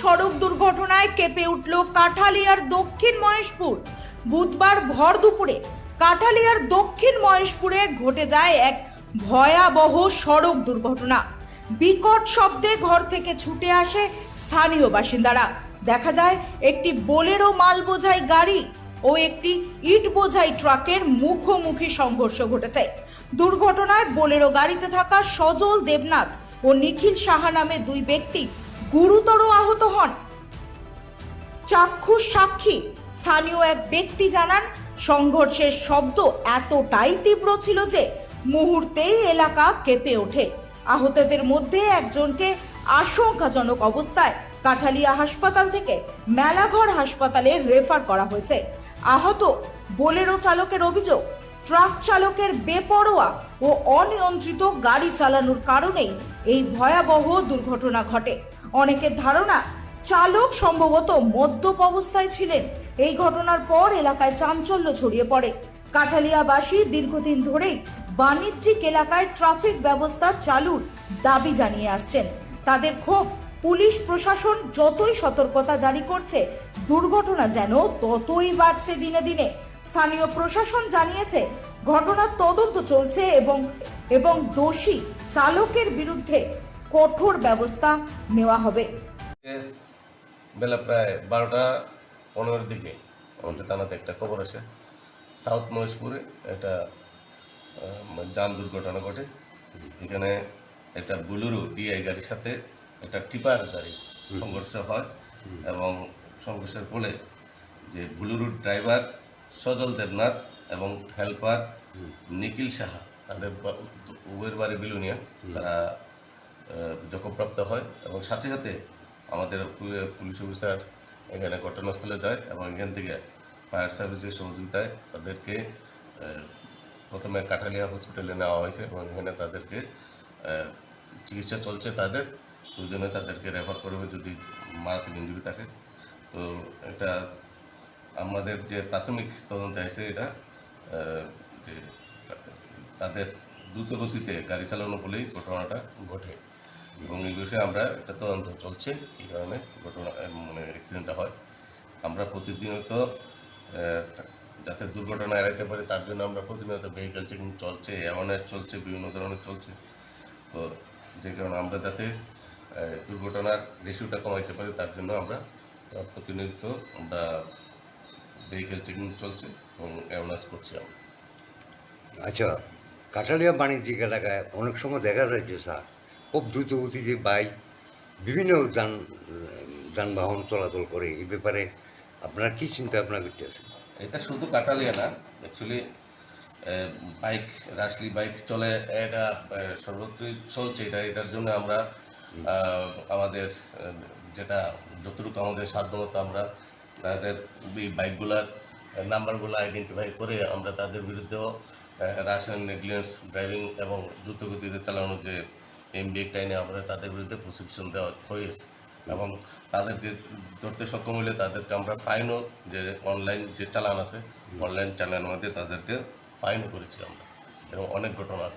সড়ক দুর্ঘটনায় কেঁপে উঠল কাঠালিয়ার দক্ষিণ মহেশপুর। বুধবার ভর দুপুরে কাঠালিয়ার দক্ষিণ মহেশপুরে ঘটে যায় এক ভয়াবহ সড়ক দুর্ঘটনা। বিকট শব্দে ঘর থেকে ছুটে আসে স্থানীয় বাসিন্দারা। দেখা যায়, একটি বোলেরো মাল বোঝাই গাড়ি ও একটি ইট বোঝাই ট্রাকের মুখোমুখি সংঘর্ষ ঘটেছে। দুর্ঘটনায় বোলেরো গাড়িতে থাকা সজল দেবনাথ ও নিখিল সাহা নামে দুই ব্যক্তি গুরুতর আহত হন। চাক্ষুষ সাক্ষী, স্থানীয় এক ব্যক্তি জানান, সংঘর্ষের শব্দ এতটাই তীব্র ছিল যে মুহূর্তেই এলাকা কেঁপে ওঠে। আহতদের মধ্যে একজনকে আশঙ্কাজনক অবস্থায় কাঠালিয়া হাসপাতাল থেকে মেলাঘর হাসপাতালে রেফার করা হয়েছে। আহত বোলেরো চালকের অভিযোগ, ট্রাক চালকের বেপরোয়া ও অনিয়ন্ত্রিত গাড়ি চালানোর কারণেই এই ভয়াবহ দুর্ঘটনা ঘটে। অনেকের ধারণা, চালক সম্ভবত মদ্যপ অবস্থায় ছিলেন। এই ঘটনার পর এলাকায় চাঞ্চল্য ছড়িয়ে পড়ে। কাঠালিয়াবাসী দীর্ঘদিন ধরেই বাণিজ্যিক এলাকায় ট্রাফিক ব্যবস্থা চালুর দাবি জানিয়ে আসছেন। তাদের ক্ষোভ পুলিশ প্রশাসন যতই সতর্কতা জারি করছে, দুর্ঘটনা যেন ততই বাড়ছে দিনে দিনে। স্থানীয় প্রশাসন জানিয়েছে, ঘটনার তদন্ত চলছে এবং এবং দোষী চালকের বিরুদ্ধে কঠোর ব্যবস্থা নেওয়া হবে। বেলা প্রায় বারোটা পনেরোর দিকে আমাদের থানাতে একটা খবর আসে। সাউথ মহেশপুরে একটা যান দুর্ঘটনা ঘটে। এখানে একটা বুলুরু ডিআই গাড়ির সাথে একটা টিপার গাড়ি সংঘর্ষ হয় এবং সংঘর্ষের ফলে যে বুলুরুর ড্রাইভার সজল দেবনাথ এবং হেল্পার নিখিল সাহা, তাদের উভয়ের বাড়ি বিলুনিয়া। তারা জখমপ্রাপ্ত হয় এবং সাথে সাথে আমাদের পুলিশ অফিসার এখানে ঘটনাস্থলে যায় এবং এখান থেকে ফায়ার সার্ভিসের সহযোগিতায় তাদেরকে প্রথমে কাঠালিয়া হসপিটালে নেওয়া হয়েছে এবং এখানে তাদেরকে চিকিৎসা চলছে তাদের। প্রয়োজনে তাদেরকে রেফার করবে যদি মারাত্মক ইঞ্জুরি থাকে। তো এটা আমাদের যে প্রাথমিক তদন্ত আছে এটা যে তাদের দ্রুত গতিতে গাড়ি চালানো বলেই ঘটনাটা ঘটে। এবং এই বিষয়ে আমরা একটা তদন্ত চলছে কী কারণে ঘটনা মানে অ্যাক্সিডেন্টটা হয়। আমরা প্রতিনিয়ত আহ, যাতে দুর্ঘটনা এড়াইতে পারি তার জন্য আমরা প্রতিনিয়ত ভেহিক্যাল চেকিং চলছে অ্যাওয়ারনেস চলছে বিভিন্ন ধরনের চলছে। তো যে কারণে আমরা যাতে দুর্ঘটনার রেশিওটা কমাইতে পারি তার জন্য আমরা প্রতিনিয়ত আমরা ভেহিক্যাল চেকিং চলছে এবং অ্যাওয়ারনেস করছি আমরা। আচ্ছা কাঠালিয়া বাণিজ্যিক এলাকায় অনেক সময় দেখা যাচ্ছে স্যার খুব দ্রুত গতিতে বাইক বিভিন্ন যান যানবাহন চলাচল করে। এই ব্যাপারে আপনার কি চিন্তা ভাবনা করতেছেন এটা শুধু কাটালিয়া না অ্যাকচুয়ালি বাইক রাসলি বাইক চলে এটা সর্বত্রই চলছে। এটা এটার জন্য আমরা আমাদের যেটা যতটুকু আমাদের সাধ্যমতো আমরা তাদের বাইকগুলার নাম্বারগুলো আইডেন্টিফাই করে আমরা তাদের বিরুদ্ধেও রাশিয়ান নেগলিয়েন্স ড্রাইভিং এবং দ্রুতগতিতে চালানোর যে এমবি টাইনে আমরা তাদের বিরুদ্ধে প্রশিক্ষণ দেওয়া হয়েছে এবং তাদেরকে ধরতে সক্ষম হলে তাদেরকে আমরা ফাইনও যে অনলাইন যে চালান আছে অনলাইন চালানের মধ্যে তাদেরকে ফাইন করেছি আমরা। এবং অনেক ঘটনা আছে।